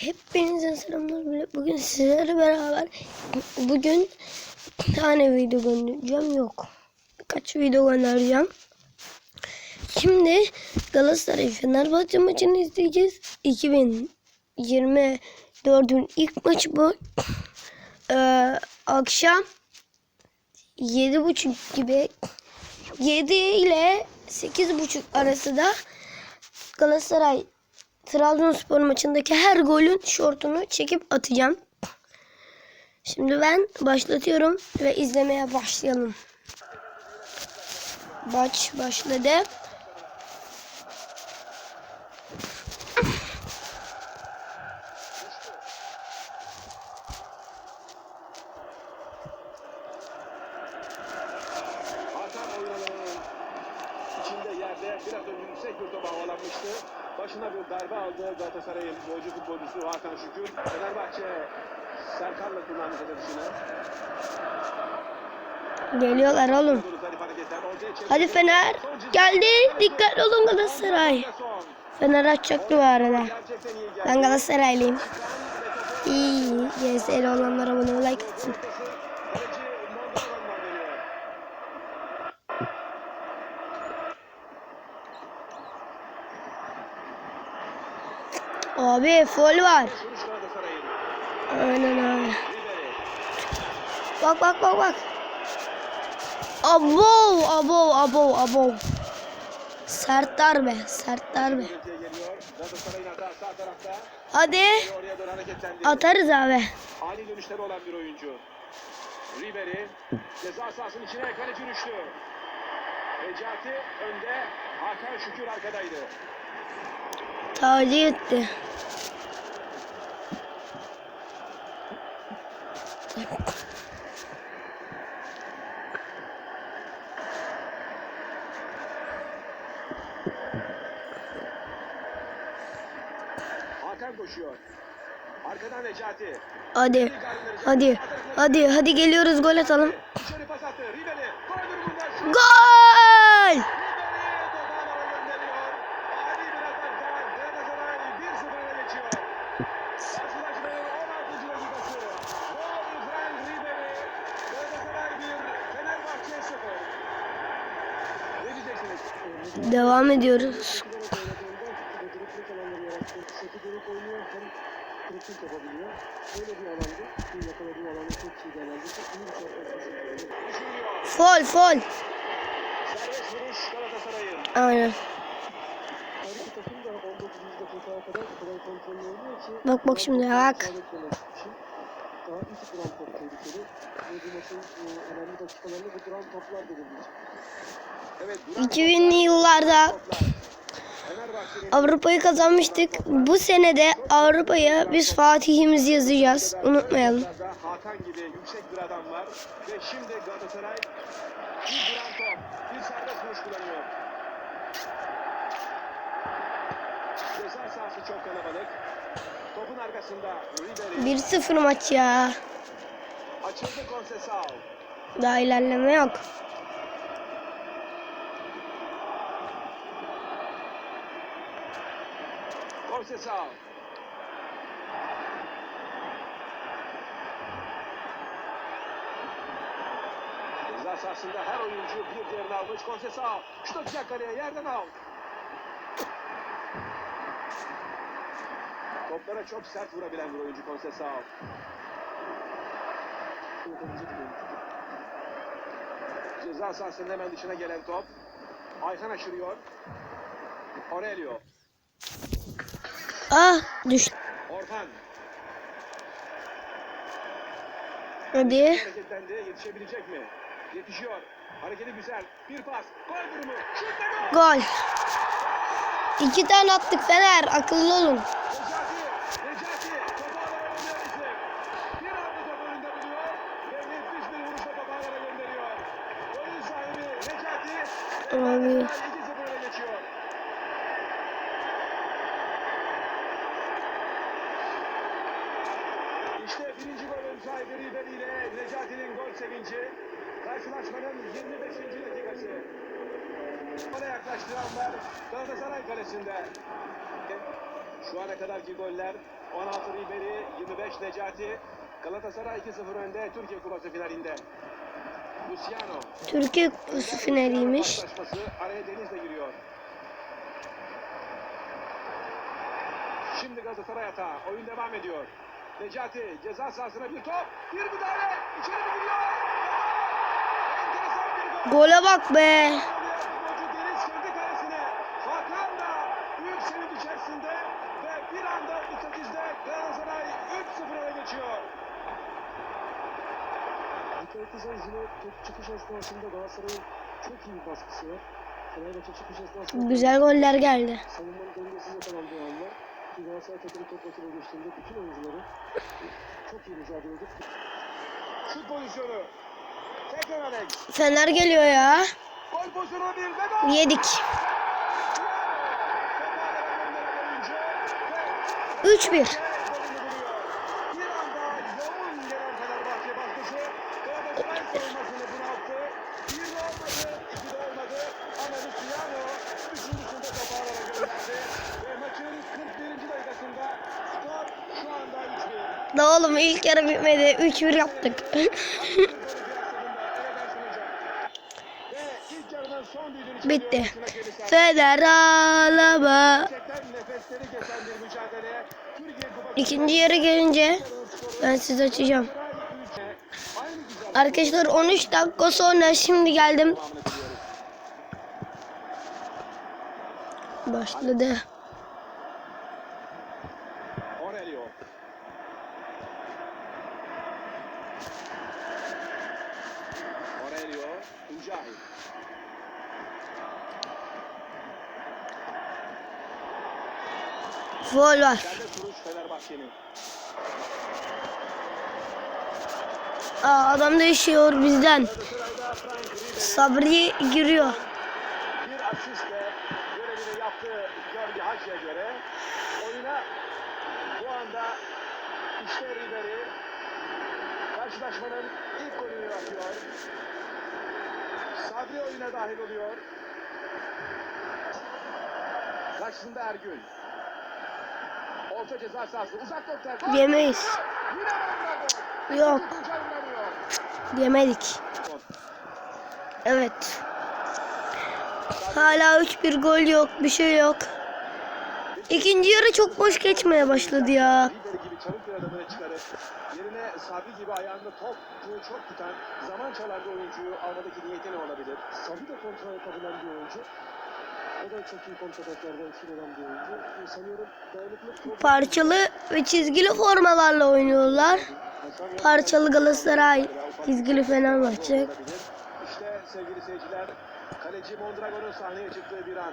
Hepinize selamlar. Bugün sizlerle beraber bugün bir tane video göndereceğim. Yok. Birkaç video göndereceğim. Şimdi Galatasaray Fenerbahçe maçını izleyeceğiz. 2024'ün ilk maçı bu. Ee, akşam 7.30 gibi 7 ile 8.30 arası da Galatasaray Trabzonspor maçındaki her golün şortunu çekip atacağım. Şimdi ben başlatıyorum ve izlemeye başlayalım. Maç başladı. Önce yüksek bir topa havalanmıştı. Başına bir darbe aldı Galatasaray'ın golcü futbolcusu Hakan Şükür. Fenerbahçe Serkan'la kullandı dışına. Geliyorlar oğlum. Hadi Fener. Geldi. Dikkatli olun Galatasaray. Fener açacaktı bu arada. Ben Galatasaraylıyım. İyi. GS'li olanlara abone like atsın. Abi foul var. Aynen abi. Bak bak bak bak. Abo abo abo abo. Sert darbe, sert darbe. Hadi atarız abi. Ani dönüşleri olan bir oyuncu. Ribery ceza sahasının içine kaleci düştü. Necati önde, Hakan Şükür arkadaydı. Taci etti. Hakan koşuyor. Arkadan Necati. Hadi. Hadi. Hadi hadi geliyoruz gol atalım. Gol! Ribery topağına gönderiyor. Ani bir ataktan Galatasaray 1-0 öne geçiyor. Karşılaşmanın 16. dakikası. Gol Frank Ribery. Galatasaray 1, Fenerbahçe 0. Ne diyeceksiniz? Devam ediyoruz. Fol fol. Aynen. Bak bak şimdi bak. Daha ilk duran top tehlikeli. Ve bu maçın e, önemli dakikalarında bu duran toplar belirleyecek. Evet, duran 2000'li yıllarda Avrupa'yı kazanmıştık. Bu senede Avrupa'ya biz Fatih'imizi yazacağız. Unutmayalım. bir adam var. Ve şimdi Galatasaray bir duran top, bir serbest vuruş kullanıyor. Ceza sahası çok kalabalık. Topun arkasında Ribery 1-0 maç ya. açıldı Konsesao. Daha ilerleme yok. Konsesao. Ceza sahasında her oyuncu bir diğerini almış. Konsesao. Şut atacak kaleye yerden out. Toplara çok sert vurabilen bir oyuncu Konsesao. Ceza sahasının hemen dışına gelen top. Ayhan aşırıyor. Aurelio. Ah düştü. Orhan. Hadi. Yetişebilecek mi? Yetişiyor. Hareketi güzel. Bir pas. Gol durumu. Gol. İki tane attık Fener. Akıllı olun. Necati. Necati. Topu alana gönderecek. Bir anda top önünde buluyor. Ve nefis bir vuruşla topu alana gönderiyor. Oyun sahibi Necati. Abi. 2-0 öne geçiyor. İşte birinci golün sahibi Ribery ile Necati'nin gol sevinci. Karşılaşmanın 25. dakikası. Bana yaklaştıranlar Galatasaray kalesinde. Şu ana kadarki goller 16 Ribery, 25 Necati. Galatasaray 2-0 önde Türkiye Kupası finalinde. Luciano. Türkiye Kupası finaliymiş. Araya Deniz de giriyor. Şimdi Galatasaray hata. Oyun devam ediyor. Necati ceza sahasına bir top. Bir müdahale. İçeri mi giriyor? Enteresan bir gol. Gole bak be. Futbolcu Deniz kendi kalesine. Hakan da büyük sevinç içerisinde ve bir anda 38'de Galatasaray 3-0 öne geçiyor. Dikkat etseniz yine top çıkış esnasında Galatasaray'ın çok iyi bir baskısı var. Fenerbahçe çıkış esnasında Güzel goller geldi. savunmanın dengesiz yakalandığı anlar. Ki Galatasaray takımı top rakibine geçtiğinde bütün oyuncuları çok iyi mücadele edip Şut pozisyonu. Tekrar Alex. Fener geliyor ya. Gol pozisyonu bir. Yedik. Toparlanan oyuncu ve 3-1. golünü buluyor. Bir anda yoğun gelen Fenerbahçe baskısı Galatasaray savunmasını bunalttı. Bir de olmadı, iki de olmadı. Ama Luciano üçüncüsünde topu alana gönderdi. Ve maçın 41. dakikasında skor şu anda 3-1. Da oğlum ilk yarı bitmedi. 3-1 yaptık. Bitti. Fener ağlama. İkinci yarı gelince ben size açacağım. Arkadaşlar 13 dakika sonra şimdi geldim. Başladı. Aurelio. Aurelio. Mücahit. Foul var. Aa, adam değişiyor bizden. Sabri giriyor. işte Ribery karşılaşmanın ilk golünü atıyor. Sabri oyuna dahil oluyor. Karşısında Ergün. Orta ceza sahası. Uzak nokta. Gol! Yemeyiz. Yok. Yemedik. Evet. Hala 3-1 gol yok. Bir şey yok. İkinci yarı çok boş geçmeye başladı ya. Yerine Sabri gibi ayağında top çok tutan zaman çalan bir oyuncuyu almadaki niyeti ne olabilir? Sabri de kontrol yapabilen bir oyuncu. Parçalı ve çizgili formalarla oynuyorlar. Parçalı Galatasaray, çizgili Fenerbahçe. İşte sevgili seyirciler kaleci Mondragon'un sahneye çıktığı bir an.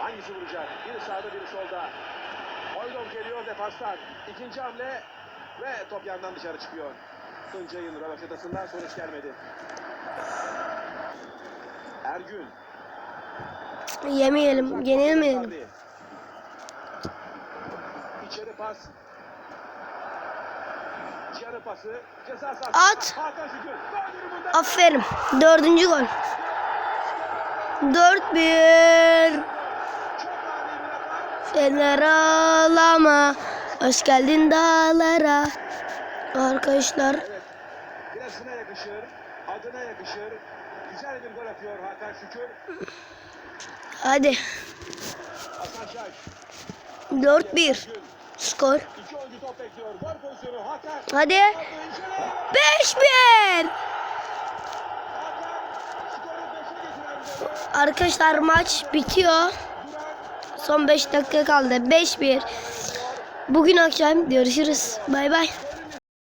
Hangisi vuracak? Biri sağda biri solda. Oydom geliyor defanstan. İkinci hamle ve top yandan dışarı çıkıyor. Tuncay'ın rövaşatasından sonuç gelmedi. Ergün. Yemeyelim, yenilmeyelim. İçeri pas. Dışarı pası. Ceza sahası. At. Aferin. Dördüncü gol. 4-1. Çok ani bir. Fener ağlama. Hoş geldin dağlara. Arkadaşlar Evet. Yakışır. Adına yakışır. Güzel bir gol atıyor Hakan Şükür. Hadi. Hasan Şaş. 4-1 Ergün. skor. Hadi. Aldı içeri. 5-1. Hakan skoru 5'e getiren golü. Arkadaşlar maç bitiyor. Son 5 dakika kaldı. 5-1. Bugün akşam görüşürüz. Bay bay.